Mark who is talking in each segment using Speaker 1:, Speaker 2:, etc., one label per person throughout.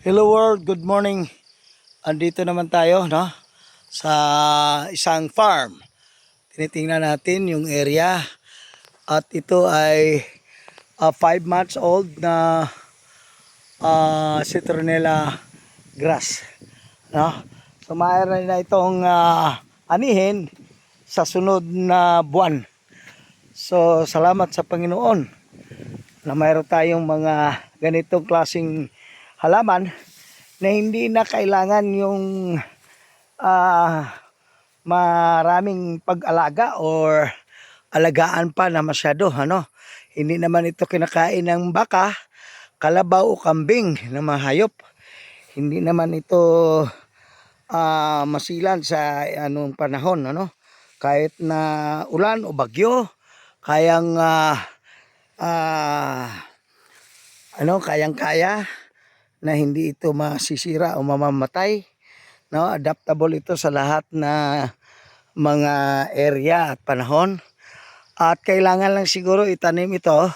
Speaker 1: Hello world, good morning. Andito naman tayo, no? Sa isang farm. Tinitingnan natin yung area. At ito ay 5 months old na uh, citronella grass. No? So mayroon na itong ah, anihin sa sunod na buwan. So salamat sa Panginoon na mayroon tayong mga ganitong klasing halaman na hindi na kailangan yung ah, maraming pag-alaga or alagaan pa na masyado ano? Hindi naman ito kinakain ng baka kalabaw o kambing na mahayop. Hindi naman ito ah, masilan sa anong panahon ano? Kahit na ulan o bagyo kayang ah, ah, ano kayang kaya na hindi ito masisira o mamamatay no? Adaptable ito sa lahat na mga area at panahon. At kailangan lang siguro itanim ito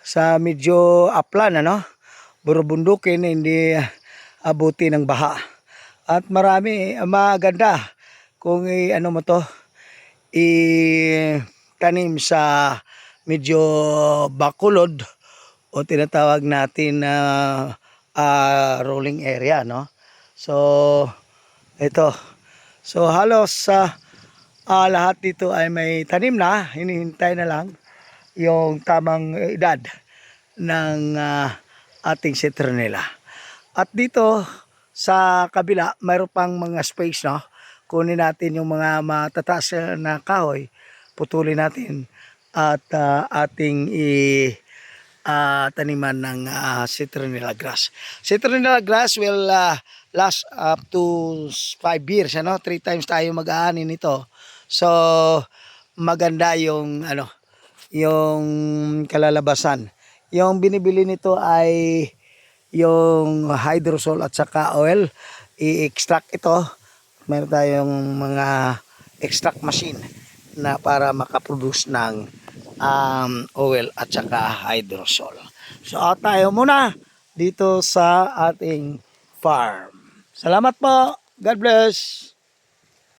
Speaker 1: sa medyo upland ano? Burubundukin hindi abuti ng baha. At marami maganda kung i, ano mo to i-tanim sa medyo bakulod o tinatawag natin na ah, rolling area no? So ito. So halos sa ah, lahat dito ay may tanim na hinihintay na lang yung tamang edad ng ah, ating citronella at dito sa kabila mayroon pang mga space no? Kunin natin yung mga matataas na kahoy putulin natin at ah, ating i ah, taniman ng ah, citronella grass. Citronella grass will ah, last up to 5 years, ano? Three times tayo mag-aanin nito. So, maganda yung ano, yung kalalabasan. Yung binibili nito ay yung hydrosol at saka oil. I-extract ito. Meron tayong mga extract machine na para makaproduce ng um, oil at saka hydrosol. So out tayo muna dito sa ating farm. Salamat po. God bless.